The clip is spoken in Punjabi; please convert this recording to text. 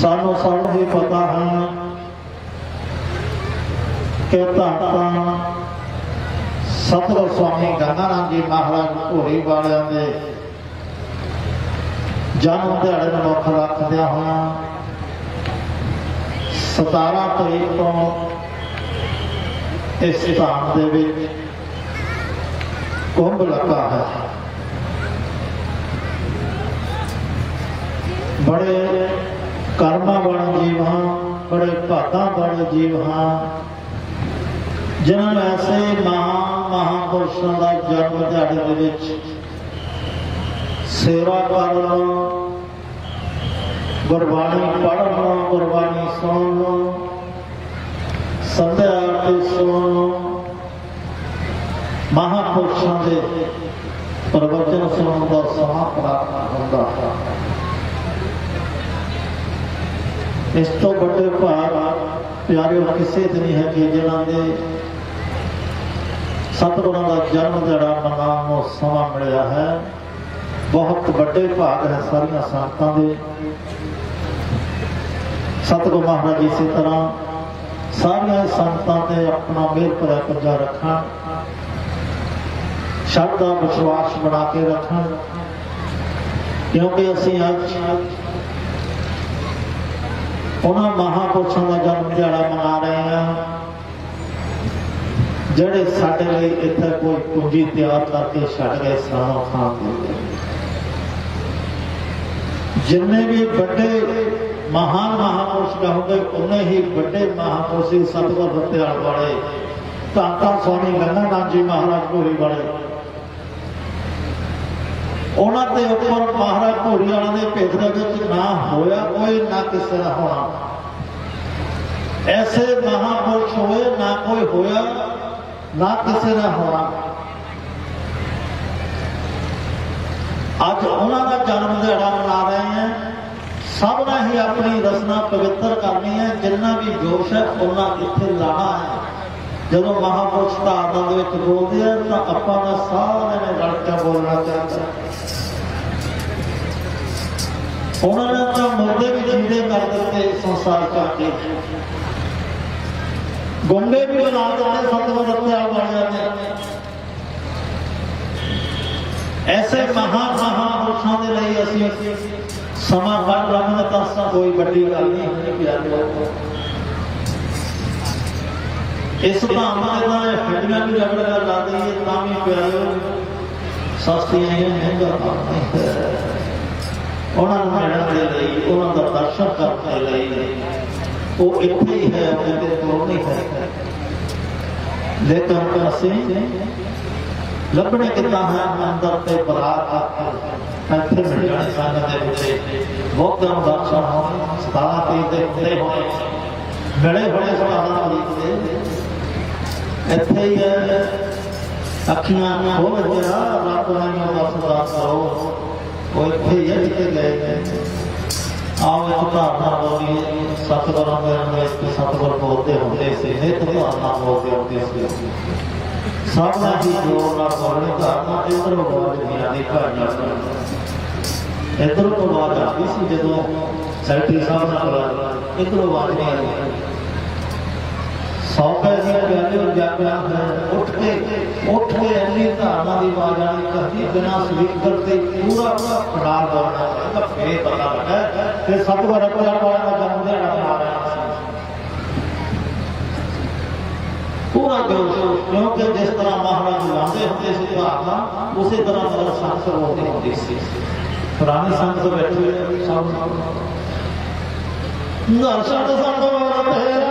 ਸਾਨੂੰ ਸਭ ਨੂੰ ਹੀ ਪਤਾ ਹੈ ਕਿ ਧੰਨ ਸਤਿਗੁਰ ਸਵਾਮੀ ਗੰਗਾ ਰਾਮ ਜੀ ਮਹਾਰਾਜ ਭੋਰੀ ਵਾਲਿਆਂ ਦੇ ਜਨਮ ਦਿਹਾੜੇ ਨੂੰ ਮੁੱਖ ਰੱਖਦਿਆਂ ਹੋਇਆਂ 17 ਤਰੀਕ ਤੋਂ ਇਸ ਧਾਮ ਦੇ ਵਿੱਚ ਕੁੰਭ ਲੱਗਾ ਹੈ। ਬੜੇ ਕਰਮਾਂ ਬਣ ਜੀਵ ਹਾਂ, ਬੜੇ ਭਾਗਾਂ ਬਣ ਜੀਵ ਹਾਂ। ਜਿਨ੍ਹਾਂ ਨੂੰ ਐਸੇ ਮਹਾਨ ਮਹਾਂਪੁਰਸ਼ਾਂ ਦਾ ਜਨਮ ਦਿਹਾੜੇ ਦੇ ਵਿੱਚ ਸੇਵਾ ਕਰਨ ਗੁਰਬਾਣੀ ਪੜ੍ਹਨ ਗੁਰਬਾਣੀ ਸੁਣਨ ਸੰਧਿਆ ਆਰਤੀ ਸੁਣਨ ਮਹਾਂਪੁਰਸ਼ਾਂ ਦੇ ਪ੍ਰਵਚਨ ਸੁਣਨ ਦਾ ਸਮਾਂ ਪ੍ਰਾਪਤ ਹੁੰਦਾ। ਹੈ ਇਸ ਤੋਂ ਵੱਡੇ ਭਾਗ ਪਿਆਰਿਓ ਕਿਸੇ ਤੇ ਨਹੀਂ ਹੈ ਕਿ ਜਿਨ੍ਹਾਂ ਦੇ ਸਤਿਗੁਰਾਂ ਦਾ ਜਨਮ ਦਿਹਾੜਾ ਮਨਾਉਣ ਨੂੰ ਸਮਾਂ ਮਿਲਿਆ ਹੈ। ਬਹੁਤ ਵੱਡੇ ਭਾਗ ਹੈ ਸਾਰੀਆਂ ਸੰਗਤਾਂ ਦੇ। ਸਤਿਗੁਰ ਮਹਾਰਾਜ ਜੀ ਇਸੇ ਤਰ੍ਹਾਂ ਸਾਰੀਆਂ ਸੰਗਤਾਂ ਤੇ ਆਪਣਾ ਮਿਹਰ ਭਰਿਆ ਪੰਜਾ ਰੱਖਣ, ਸ਼ਰਧਾ, ਵਿਸ਼ਵਾਸ ਬਣਾ ਕੇ ਰੱਖਣ। ਕਿਉਂਕਿ ਅਸੀਂ ਅੱਜ ਉਹਨਾਂ ਮਹਾਪੁਰਸ਼ਾਂ ਦਾ ਜਨਮ ਦਿਹਾੜਾ ਮਨਾ ਰਹੇ ਹਾਂ। ਜਿਹੜੇ ਸਾਡੇ ਲਈ ਇੱਥੇ ਕੋਈ ਪੂੰਜੀ ਤਿਆਰ ਕਰਕੇ ਛੱਡ ਗਏ ਸਾਰਾ ਖਾਨ ਜਿੰਨੇ ਵੀ ਵੱਡੇ ਮਹਾਨ ਮਹਾਪੁਰਸ਼ ਕਹੋਗੇ ਉਹਨੇ ਹੀ ਵੱਡੇ ਮਹਾਪੁਰਸ਼ ਸਤਿਗੁਰ ਰਤਿਆਲ ਵਾਲੇ, ਧੰਨ ਸਵਾਮੀ ਗੰਗਾ ਨਾਥ ਜੀ ਮਹਾਰਾਜ ਭੋਰੀ ਵਾਲੇ। ਉਹਨਾਂ ਦੇ ਉੱਪਰ ਮਹਾਰਾਜ ਭੋਰੀ ਵਾਲਿਆਂ ਦੇ ਭੇਦ ਦੇ ਵਿੱਚ ਨਾ ਹੋਇਆ ਕੋਈ, ਨਾ ਕਿਸੇ ਦਾ ਹੋਣਾ। ਐਸੇ ਮਹਾਪੁਰਸ਼ ਹੋਏ, ਨਾ ਕੋਈ ਹੋਇਆ, ਨਾ ਕਿਸੇ ਦਾ ਹੋਣਾ। ਅੱਜ ਉਹਨਾਂ ਦਾ ਜਨਮ ਦਿਹਾੜਾ ਮਨਾ ਰਹੇ ਹਾਂ। ਸਭ ਨੇ ਹੀ ਆਪਣੀ ਰਸਨਾ ਪਵਿੱਤਰ ਕਰਨੀ ਹੈ। ਜਿੰਨਾ ਵੀ ਜੋਸ਼ ਹੈ, ਉਹਨਾਂ ਇੱਥੇ ਲਾਣਾ ਹੈ। ਜਦੋਂ ਮਹਾਪੁਰਸ਼ ਧਾਰਨਾ ਦੇ ਵਿੱਚ ਬੋਲਦੇ ਆ, ਤਾਂ ਆਪਾਂ ਦਾ ਸਾਰਿਆਂ ਨੇ ਰਲ ਕੇ ਬੋਲਣਾ ਚਾਹੀਦਾ ਉਹਨਾਂ ਨੇ ਤਾਂ ਮੁਰਦੇ ਵੀ ਜਿੰਦੇ ਕਰ ਦਿੱਤੇ ਸੰਸਾਰ ਕਰਕੇ ਗੁੰਡੇ ਵੀ ਬਣਾ ਦਿੱਤੇ ਸਤਿਗੁਰ ਰੱਖਿਆ ਵਾਲਿਆਂ ਨੇ ਐਸੇ ਮਹਾ ਮਹਾਪੁਰਸ਼ਾਂ ਦੇ ਲਈ ਅਸੀਂ ਸਮਾਂ ਕੱਢ ਲਾਂਗੇ ਤਾਂ ਕੋਈ ਵੱਡੀ ਗੱਲ ਨਹੀਂ ਹੁੰਦੀ ਪਿਆਰਿਓ ਇਸ ਭਾਵਨਾ ਦੇ ਹੱਡੀਆਂ ਵੀ ਰਗੜ ਕਰ ਲਾ ਦਈਏ, ਤਾਂ ਵੀ ਪਿਆਰਿਓ, ਸਸਤੀਆਂ ਹੀ ਮਹਿੰਗਾ ਕੰਮ ਉਹਨਾਂ ਨੂੰ ਮਿਲਣ ਦੇ ਲਈ, ਉਹਨਾਂ ਦਾ ਦਰਸ਼ਨ ਕਰਨ ਦੇ ਲਈ। ਉਹ ਇੱਥੇ ਹੀ ਹੈ, ਉਹਦੇ ਕੋਲ ਨਹੀਂ ਹੈ। ਲੇਕਿਨ ਅਸੀਂ ਲੱਭਣੇ ਕਿੱਦਾਂ ਹੈ, ਅੰਦਰ ਤੇ ਬਰਾਤ ਇੱਥੇ ਮਿਲ ਜਾਣੇ ਦੇ ਵਿੱਚ ਬਹੁਤ ਦਿਨ ਦਰਸ਼ਨ ਹੋਣ 17 ਤੀਰ ਦੇ ਉੱਤੇ ਹੋਏ ਮਿਲੇ ਹੋਏ ਸਭਾਵਾਂ ਦੇ। ਇੱਥੇ ਹੀ ਹੈ। ਅੱਖੀਆਂ ਖੋਲ ਜਿਹੜਾ ਰੱਬ ਨਾਲ ਦਾ ਸਦਾ ਕਰੋ। ਉਹ ਇੱਥੇ ਹੀ ਹੈ ਗਏ। ਆਓ ਇੱਕ ਧਾਰਨਾ ਬੋਲੀਏ ਸਤਿਗੁਰਾਂ ਦੇ ਅੰਦਰ ਸਤਿਗੁਰ ਬੋਲਦੇ ਹੁੰਦੇ ਸੀ। ਨਿਤ ਧਾਰਨਾ ਬੋਲਦੇ ਹੁੰਦੇ ਸੀ। ਸਭ ਦਾ ਜੋਰ ਨਾਲ ਬੋਲਣੇ ਧਾਰਨਾ ਇਧਰ ਆਵਾਜ਼ ਨਹੀਂ ਆਦੀ ਇਧਰ ਤੋਂ ਆਵਾਜ਼ ਆਦੀ ਸੀ ਜਦੋਂ ਸੈਕਟਰੀ ਸਾਹਿਬ ਨਾਲ ਇਧਰ ਆਵਾਜ਼ ਨਹੀਂ ਆਦੀ ਸੌ ਪੈਸੇ ਕਹਿੰਦੇ ਹੋ ਹੈ। ਉੱਠ ਕੇ ਉੱਠ ਕੇ ਇੰਨੀ ਧਾਰਨਾ ਦੀ ਆਵਾਜ਼ ਆਣੀ ਕਹੀ ਬਿਨਾ ਸਪੀਕਰ ਤੇ ਪੂਰਾ ਪੂਰਾ ਖੜਾਲ ਤਾਂ ਫੇਰ ਪਤਾ ਲੱਗਾ ਕਿ ਸਤਿਗੁਰ ਰੱਖਿਆ ਦਾ ਜਨਮ ਦਿਹਾੜਾ ਮਨਾ ਰਿਹਾ ਪੂਰਾ ਜੋਸ਼, ਕਿਉਂਕਿ ਜਿਸ ਤਰ੍ਹਾਂ ਮਹਾਰਾਜ ਲਾਉਂਦੇ ਹੁੰਦੇ ਸੀ ਧਾਰਨਾ ਉਸੇ ਤਰ੍ਹਾਂ ਮਤਲਬ ਸੰਤ ਹੋਤੇ ਹੁੰਦੇ ਸੀ। ਪੁਰਾਣੇ ਸੰਤ ਬੈਠੇ ਹੋਏ ਸਭ ਦਰਸ਼ਨ ਸੰਤ ਵਰ ਤੇਰਾ